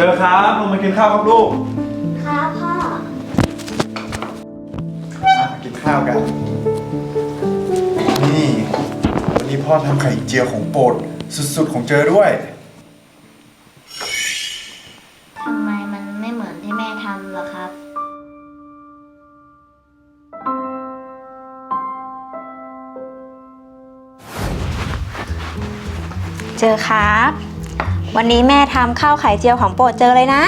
เจอครับลงมากินข้าวครับลูกครับพ่อ อะมากินข้าวกัน นี่ วันนี้พ่อทำไข่เจียวของโปรดสุดๆของเจอด้วย ทำไมมันไม่เหมือนที่แม่ทำเหรอครับ เจอครับ วันนี้แม่ทำข้าวไข่เจียวของโปรดเจอเลยนะ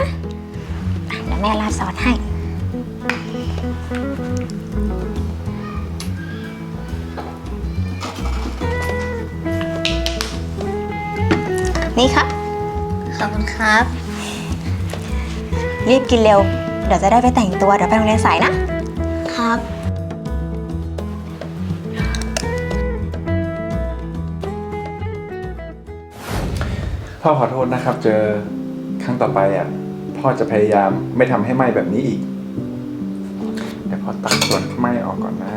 อะเดี๋ยวแม่ราดซอสให้ นี่ครับ ขอบคุณครับ รีบกินเร็ว เดี๋ยวจะได้ไปแต่งตัว เดี๋ยวไปโรงเรียนสายนะ ครับ พ่อขอโทษนะครับ เจอครั้งต่อไปอะ พ่อจะพยายามไม่ทำให้ไหม้แบบนี้อีกเดี๋ยวพ่อตัดส่วนไหม้ออกก่อนนะ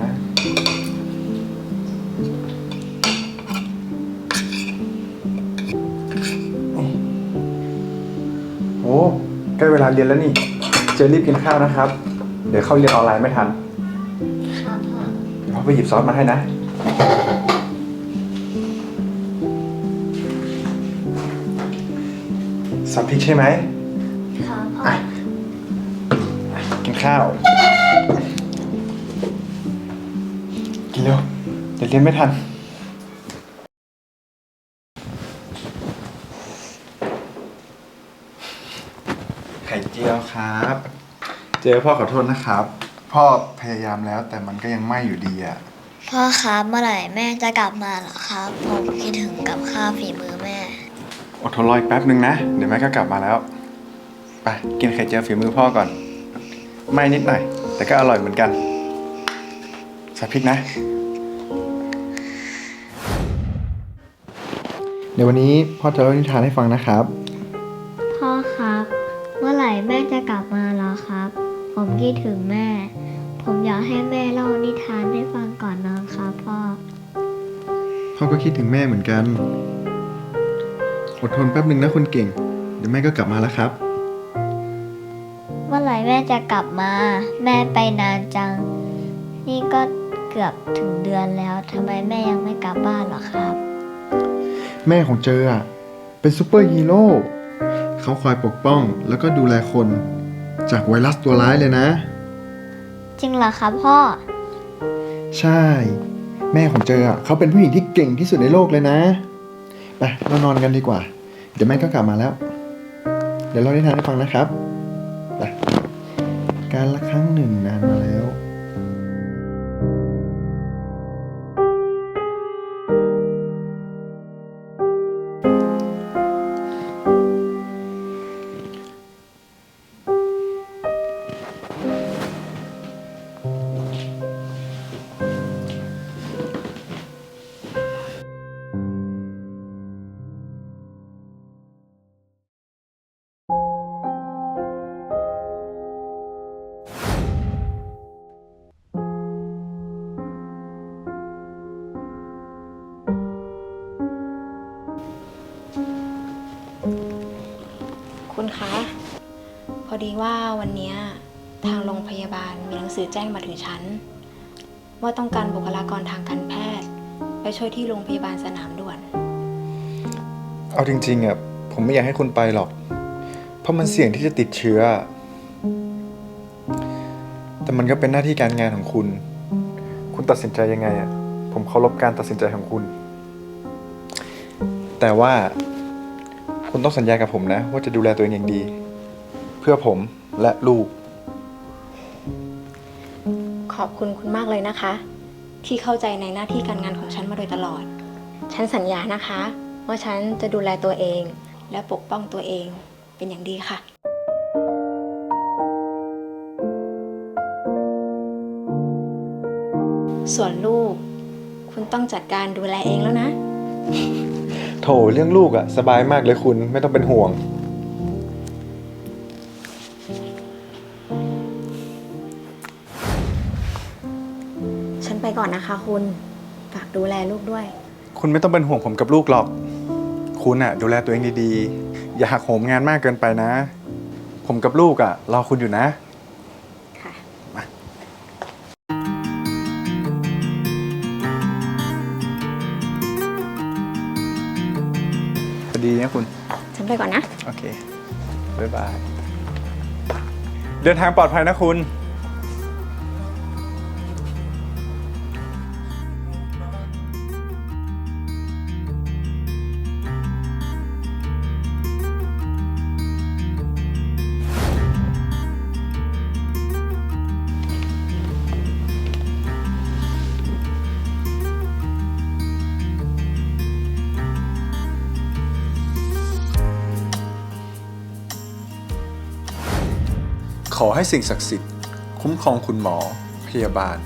โอ้ใกล้เวลาเรียนแล้วนี่ เจอรีบกินข้าวนะครับ เดี๋ยวเข้าเรียนออนไลน์ไม่ทันครับพ่อเดี๋ยวพ่อไปหยิบซอสมาให้นะ ซอสพริกใช่ไหมครับพ่อกินข้าว กินเร็วเดี๋ยวเรียนไม่ทัน ไข่เจียวครับ เจอพ่อขอโทษนะครับ พ่อพยายามแล้วแต่มันก็ยังไหม้อยู่ดีอะ พ่อครับเมื่อไหร่แม่จะกลับมาเหรอครับ ผมคิดถึงกับข้าวฝีมือแม่ อดทนรออีกแป๊บนึงนะ เดี๋ยวแม่ก็กลับมาแล้ว ไป กินไข่เจียวฝีมือพ่อก่อน ไม่นิดหน่อย แต่ก็อร่อยเหมือนกันใส่พริกนะ เดี๋ยววันนี้พ่อจะเล่านิทานให้ฟังนะครับ พ่อครับ เมื่อไหร่แม่จะกลับมาแล้วครับ ผมคิดถึงแม่ ผมอยากให้แม่เล่านิทานให้ฟังก่อนนอนครับพ่อ พ่อก็คิดถึงแม่เหมือนกัน อดทนแป๊บหนึ่งนะคนเก่ง เดี๋ยวแม่ก็กลับมาแล้วครับ เมื่อไหร่แม่จะกลับมา แม่ไปนานจัง นี่ก็เกือบถึงเดือนแล้วทำไมแม่ยังไม่กลับบ้านเหรอครับ แม่ของเจออะเป็นซูเปอร์ฮีโร่เขาคอยปกป้องแล้วก็ดูแลคน จากไวรัสตัวร้ายเลยนะ จริงเหรอครับพ่อ ใช่ แม่ของเจออะเขาเป็นผู้หญิงที่เก่งที่สุดในโลกเลยนะ ไปเรานอนกันดีกว่า เดี๋ยวแม่ก็กลับมาแล้ว เดี๋ยวเราได้ทานให้ฟังนะครับไปการละครั้งหนึ่งนานมาแล้ว คุณคะ พอดีว่าวันนี้ทางโรงพยาบาลมีหนังสือแจ้งมาถึงฉัน ว่าต้องการบุคลากรทางการแพทย์ ไปช่วยที่โรงพยาบาลสนามด่วน เอาจริงๆอะผมไม่อยากให้คุณไปหรอก เพราะมันเสี่ยงที่จะติดเชื้อ แต่มันก็เป็นหน้าที่การงานของคุณ คุณตัดสินใจยังไงอะผมเคารพการตัดสินใจของคุณ แต่ว่า คุณต้องสัญญากับผมนะ ว่าจะดูแลตัวเองอย่างดี เพื่อผมและลูก ขอบคุณคุณมากเลยนะคะ ที่เข้าใจในหน้าที่การงานของฉันมาโดยตลอด ฉันสัญญานะคะ ว่าฉันจะดูแลตัวเอง และปกป้องตัวเองเป็นอย่างดีค่ะ ส่วนลูก คุณต้องจัดการดูแลเองแล้วนะ โถเรื่องลูกอะสบายมากเลยคุณไม่ต้องเป็นห่วง ฉันไปก่อนนะคะคุณ ฝากดูแลลูกด้วย คุณไม่ต้องเป็นห่วงผมกับลูกหรอก คุณอะดูแลตัวเองดีๆ อย่าหักโหมงานมากเกินไปนะเผมกับลูกอะรอคุณอยู่นะค่ะ ดีนะคุณ ฉันไปก่อนนะ โอเค บ๊ายบาย เดินทางปลอดภัยนะคุณ อให้สิ่งศักดิ์สิทธิ์ คุ้มครองคุณหมอ พยาบาล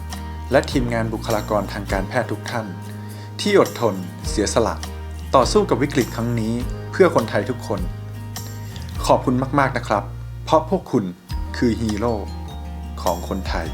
และทีมงานบุคลากรทางการแพทย์ทุกท่าน ที่อดทน เสียสละ ต่อสู้กับวิกฤตครั้งนี้ เพื่อคนไทยทุกคน ขอบคุณมาก ๆนะครับ เพราะพวกคุณคือฮีโร่ของคนไทย